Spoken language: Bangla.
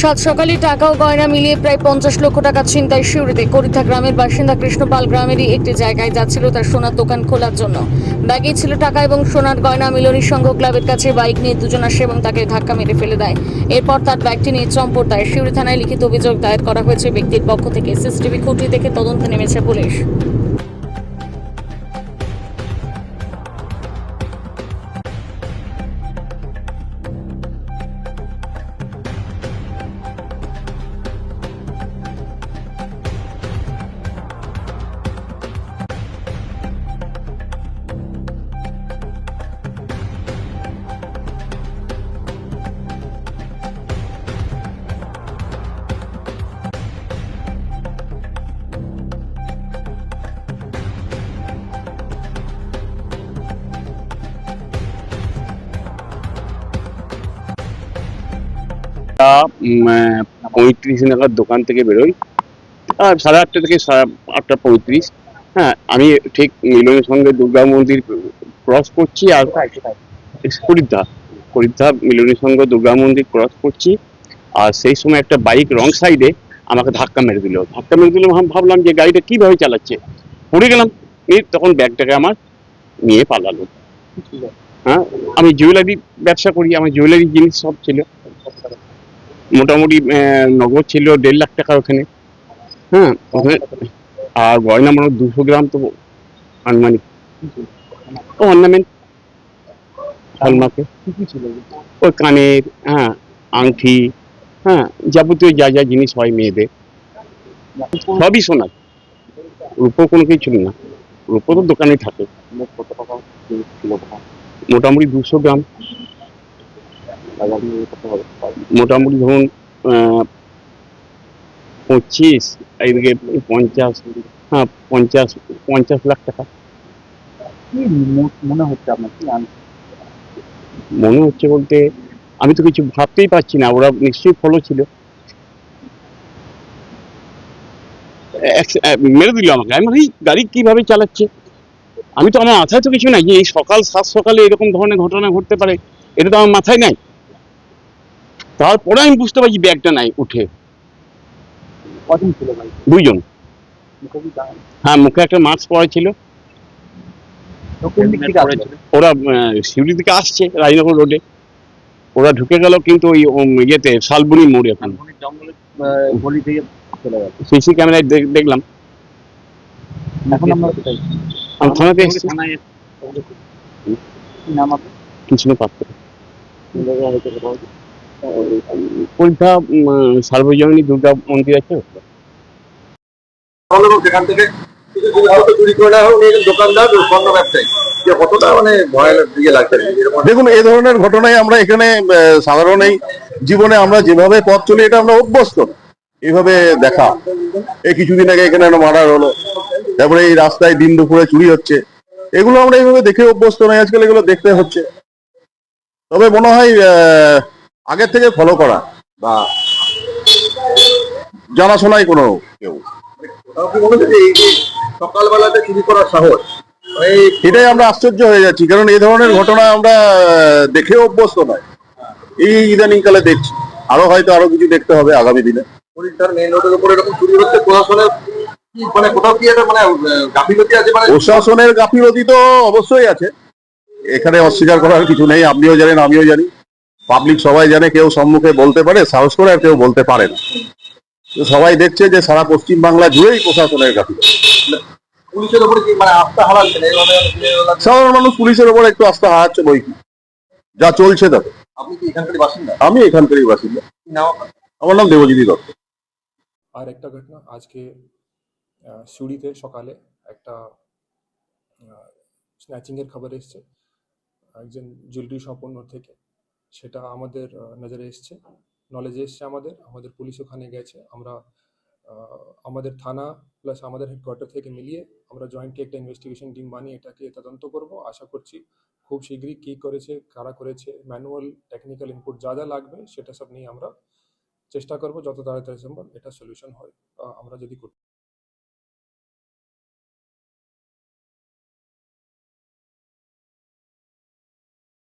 সাত সকালে টাকা ও গয়না মিলিয়ে প্রায় পঞ্চাশ লক্ষ টাকা ছিনতাই শিউরিতে করিথা গ্রামের বাসিন্দা কৃষ্ণপাল গ্রামেরই একটি জায়গায় যাচ্ছিল তার সোনার দোকান খোলার জন্য। ব্যাগে ছিল টাকা এবং সোনার গয়না মিলনী সংঘ ক্লাবের কাছে বাইক নিয়ে দুজন আসে এবং তাকে ধাক্কা মেরে ফেলে দেয়। এরপর তার ব্যাগটি নিয়ে চম্পট দেয় শিউরি থানায় লিখিত অভিযোগ দায়ের করা হয়েছে ব্যক্তির পক্ষ থেকে। সিসিটিভি খুঁটি দেখে তদন্তে নেমেছে পুলিশ। পঁয়ত্রিশ নাগাদ দোকান থেকে বেরোই। আর সাড়ে আটটা থেকে সাড়ে আটটা পঁয়ত্রিশ। হ্যাঁ আমি ঠিক মিলনের সঙ্গে দুর্গা মন্দির ক্রস করছি আর হরিদ্বার হরিদ্বার মিলনের সঙ্গে দুর্গা মন্দির ক্রস করছি। আর সেই সময় একটা বাইক রং সাইডে আমাকে ধাক্কা মেরে দিল। ধাক্কা মেরে দিল আমি ভাবলাম যে গাড়িটা কীভাবে চালাচ্ছে? পড়ে গেলাম। তখন ব্যাগটাকে আমার নিয়ে পালালো। হ্যাঁ আমি জুয়েলারি ব্যবসা করি আমার জুয়েলারি জিনিস সব ছিল। মোটামুটি নগদ ছিল দেড় লাখ টাকা ওখানে। হ্যাঁ আর গয়না মনে হয় দুশো গ্রাম তো আনুমানিক অর্নামেন্ট হলমার্কে ওই কানের হ্যাঁ আংটি হ্যাঁ যাবতীয় যা যা জিনিস হয় মেয়েদের। সবই সোনার। রূপো কোনো কিছু না। রূপো তো দোকানে থাকে। মোটামুটি দুশো গ্রাম। মোটামুটি ধরুন পঁচিশ এইদিকে পঞ্চাশ হ্যাঁ পঞ্চাশ পঞ্চাশ লাখ টাকা। মনে হচ্ছে আপনার কি? মনে হচ্ছে বলতে আমি তো কিছু ভাবতেই পারছি না ওরা নিশ্চয়ই ফলো ছিল। মেরে দিল আমাকে। আমি ভাবি, গাড়ি কীভাবে চালাচ্ছে? আমি তো আমার মাথায় তো কিছু নাই যে এই সকাল সাত সকালে এরকম ধরনের ঘটনা ঘটতে পারে এটা তো আমার মাথায় নাই। তারপরে আমি বুঝতে পারছি ব্যাগটা নাই উঠে। দুইজন। হ্যাঁ মুখে একটা মাস্ক পরা ছিল। থেকে ওরা আহ, দিকে আসছে রাজনগর রোডে ওরা ঢুকে গেল কিন্তু ওই ইয়েতে শালবনি মোড় এখন থেকে সিসি ক্যামেরায় দেখ- দেখলাম। এখন আমরা কোথায়? আমি থানাতে এসেছি। কি কিছু না পাত্র কোন জায়গায় হয়েছে কোথাও? পরীক্ষা সার্বজনীন দুর্গা মন্দির আছে? সেখান থেকে মানে লাগছে। দেখুন এই ধরনের ঘটনায় আমরা এখানে সাধারণ এই জীবনে আমরা যেভাবে পথ চলি এটা আমরা অভ্যস্ত। এইভাবে দেখা। এই কিছুদিন আগে এখানে একটা মার্ডার হলো। তারপরে এই রাস্তায় দিন দুপুরে চুরি হচ্ছে। এগুলো আমরা এইভাবে দেখে অভ্যস্ত নয় আজকাল এগুলো দেখতে হচ্ছে। তবে মনে হয় আগের থেকে ফলো করা বা জানাশোনাই কোনো কেউ। সকালবেলাতে চুরি করার সাহস এটাই আমরা আশ্চর্য হয়ে যাচ্ছি, কারণ এই ধরনের ঘটনা আমরা দেখে অভ্যস্ত নয়। এই ইদানিং কালে দেখছি। আরও হয়তো আরও কিছু দেখতে হবে আগামী দিনে। প্রশাসনের গাফিলতি তো অবশ্যই আছে। এখানে অস্বীকার করার কিছু নেই, আপনিও জানেন, আমিও জানি। পাবলিক সবাই জানে কেউ সম্মুখে বলতে পারে সাহস করে আর কেউ বলতে পারে না। তো সবাই দেখছে যে সারা পশ্চিম বাংলা জুড়েই প্রশাসনের গাফিলতি পুলিশের উপরে কি মানে? সাধারণ মানুষ পুলিশের ওপর একটু আস্থা হারাচ্ছে বই কি? যা চলছে তাতে। আপনি কি এখানকারই বাসিন্দা? আমি এখানকারই বাসিন্দা? আমার নাম দেবজিৎ দত্ত। আর একটা ঘটনা আজকে সিউড়িতে সকালে একটা স্ন্যাচিং এর খবর এসছে। একজন জুয়েলারি শপ ওনার থেকে। সেটা আমাদের নজরে এসছে। নলেজে এসছে আমাদের আমাদের পুলিশ ওখানে গেছে। আমরা আমাদের থানা প্লাস আমাদের হেডকোয়ার্টার থেকে মিলিয়ে আমরা জয়েন্টলি একটা ইনভেস্টিগেশন টিম বানিয়ে এটাকে তদন্ত করব। আশা করছি খুব শীঘ্রই কী করেছে, কারা করেছে ম্যানুয়াল টেকনিক্যাল ইনপুট যা যা লাগবে সেটা সব নিয়ে আমরা চেষ্টা করব। যত তাড়াতাড়ি সম্ভব এটা সলিউশন হয়। আমরা যদি করতে